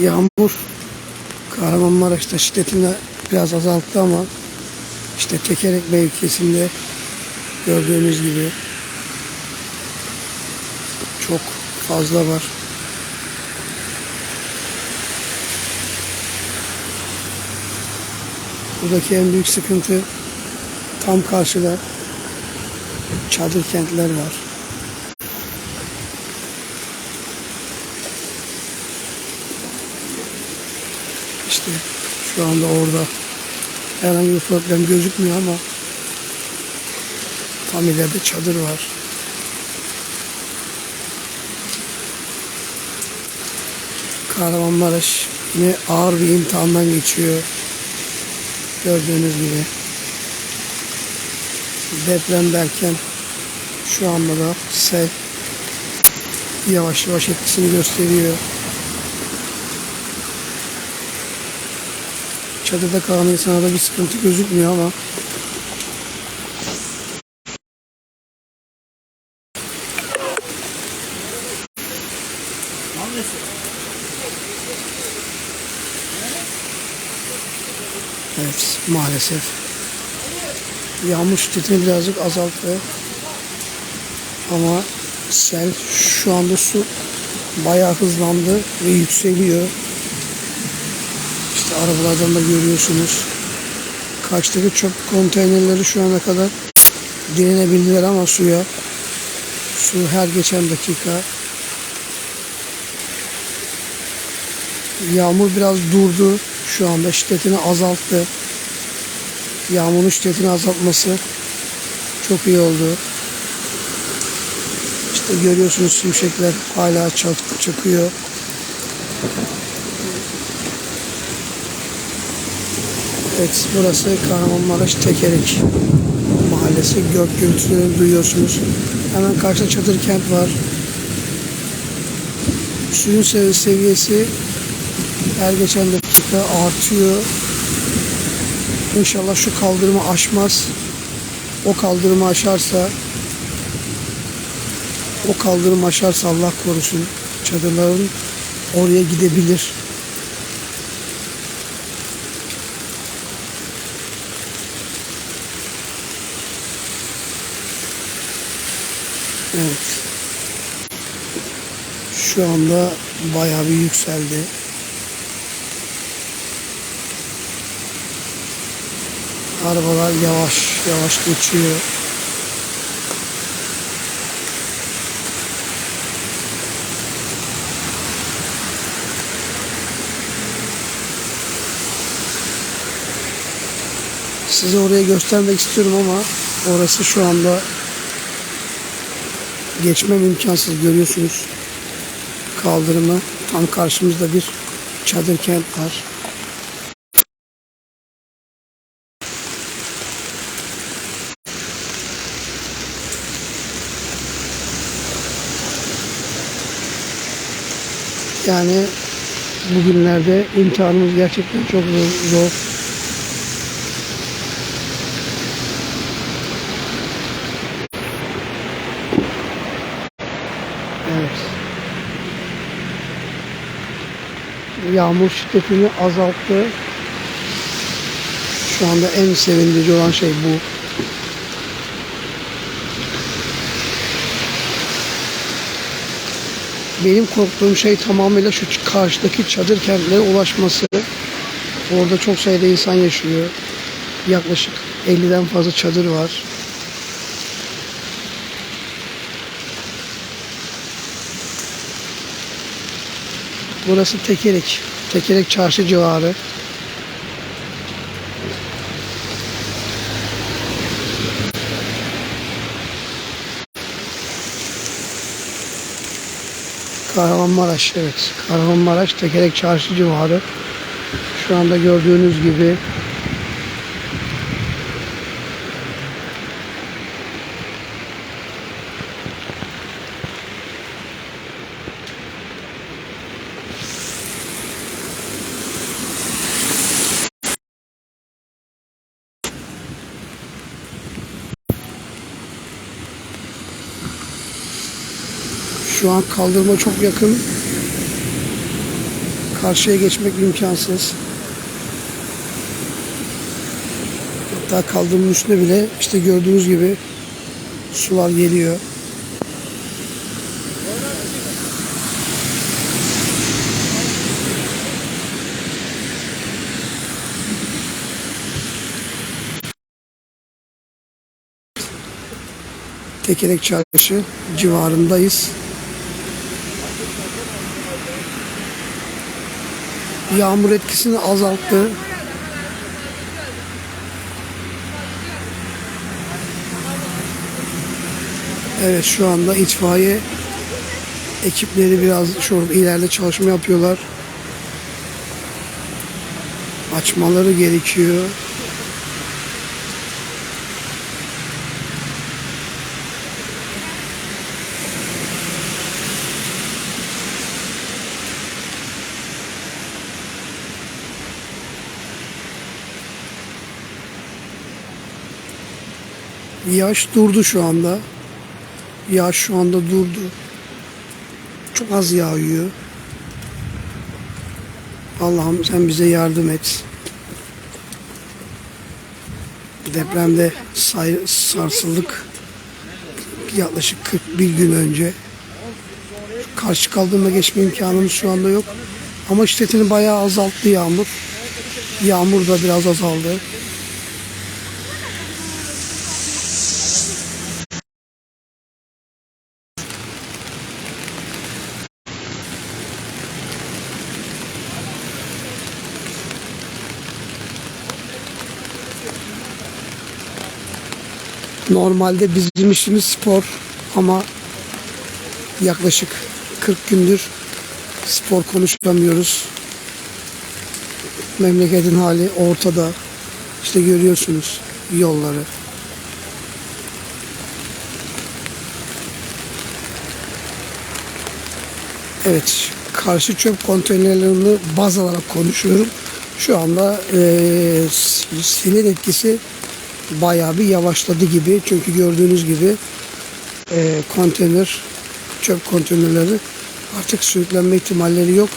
Yağmur Kahramanmaraş'ta şiddetini biraz azalttı ama işte Tekerek mevkisinde gördüğünüz gibi çok fazla var. Buradaki en büyük sıkıntı tam karşıda çadır kentler var. İşte şu anda orada herhangi bir problem gözükmüyor ama tam ileride çadır var. Kahramanmaraş yine ağır bir imtihandan geçiyor. Gördüğünüz gibi. Deprem derken şu anda da sel yavaş yavaş etkisini gösteriyor. Çadırda kalan insana da bir sıkıntı gözükmüyor ama. Evet maalesef. Yağmur şiddetini birazcık azalttı. Ama sel şu anda su bayağı hızlandı ve yükseliyor. Arabalardan da görüyorsunuz. Kaçtaki çöp konteynerleri şu ana kadar direnebildiler ama suya. Su her geçen dakika. Yağmur biraz durdu. Şu anda şiddetini azalttı. Yağmurun şiddetini azaltması çok iyi oldu. İşte görüyorsunuz şimşekler hala çak, çakıyor. Evet burası Kahramanmaraş Tekerek Mahallesi. Gök gürültülerini duyuyorsunuz. Hemen karşıda çadır kent var. Suyun sev- seviyesi her geçen dakika artıyor. İnşallah şu kaldırımı aşmaz. O kaldırımı aşarsa o kaldırım aşarsa Allah korusun çadırların oraya gidebilir. Evet. Şu anda bayağı bir yükseldi. Arabalar yavaş yavaş geçiyor. Size orayı göstermek istiyorum ama orası şu anda geçmem imkansız görüyorsunuz kaldırımı tam karşımızda bir çadır kent var. Yani bugünlerde imtihanımız gerçekten çok zor. zor. Evet. Yağmur şiddetini azalttı. Şu anda en sevindirici olan şey bu. Benim korktuğum şey tamamıyla şu karşıdaki çadır kentlere ulaşması. Orada çok sayıda insan yaşıyor. Yaklaşık 50'den fazla çadır var. Burası Tekerek. Tekerek çarşı civarı. Kahramanmaraş evet. Kahramanmaraş Tekerek çarşı civarı. Şu anda gördüğünüz gibi Şu an kaldırıma çok yakın. Karşıya geçmek imkansız. Hatta kaldırımın üstüne bile işte gördüğünüz gibi sular geliyor. Tekerek Çarşı civarındayız. Yağmur etkisini azalttı. Evet şu anda itfaiye ekipleri biraz şurada ileride çalışma yapıyorlar. Açmaları gerekiyor. Yağış durdu şu anda. Yağış şu anda durdu. Çok az yağıyor. Allah'ım sen bize yardım et. Depremde say- sarsıldık. Yaklaşık 41 gün önce. Karşı kaldırıma geçme imkanımız şu anda yok. Ama şiddetini bayağı azalttı yağmur. Yağmur da biraz azaldı. Normalde bizim işimiz spor ama yaklaşık 40 gündür spor konuşamıyoruz. Memleketin hali ortada. İşte görüyorsunuz yolları. Evet, karşı çöp konteynerlerini baz alarak konuşuyorum. Şu anda eee sinir etkisi bayağı bir yavaşladı gibi. Çünkü gördüğünüz gibi eee konteyner, çöp konteynerleri artık sürüklenme ihtimalleri yok.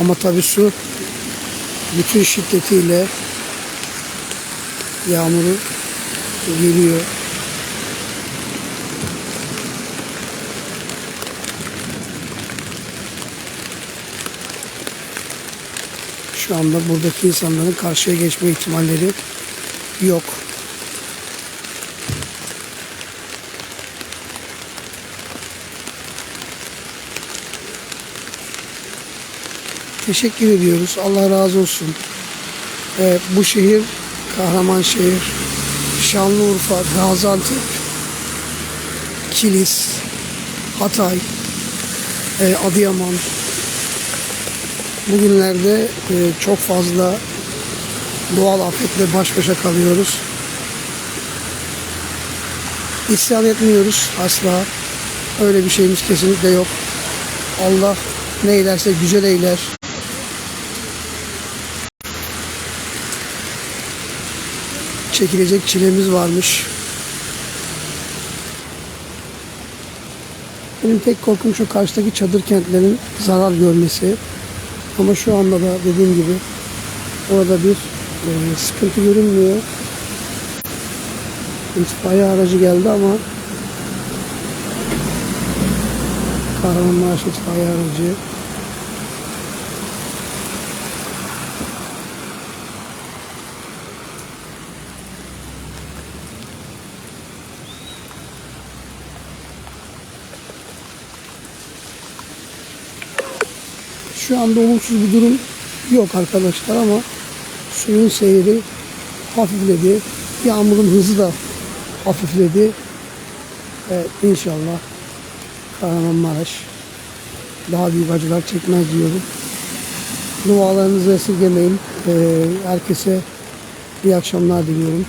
Ama tabii su bütün şiddetiyle yağmuru geliyor. Şu anda buradaki insanların karşıya geçme ihtimalleri yok. Teşekkür ediyoruz. Allah razı olsun. Ee, bu şehir Kahramanşehir, Şanlıurfa, Gaziantep, Kilis, Hatay, e, Adıyaman, Bugünlerde e, çok fazla doğal afetle baş başa kalıyoruz. İsyan etmiyoruz asla. Öyle bir şeyimiz kesinlikle yok. Allah ne eylerse güzel eyler. Çekilecek çilemiz varmış. Benim tek korkum şu karşıdaki çadır kentlerin zarar görmesi. Ama şu anda da dediğim gibi orada bir sıkıntı görünmüyor. İtfaiye aracı geldi ama Kahramanmaraş itfaiye aracı Şu anda olumsuz bir durum yok arkadaşlar ama suyun seyri hafifledi. Yağmurun hızı da hafifledi. Evet, inşallah Kahramanmaraş daha büyük acılar çekmez diyorum. Dualarınızı esirgemeyin. Ee, herkese iyi akşamlar diliyorum.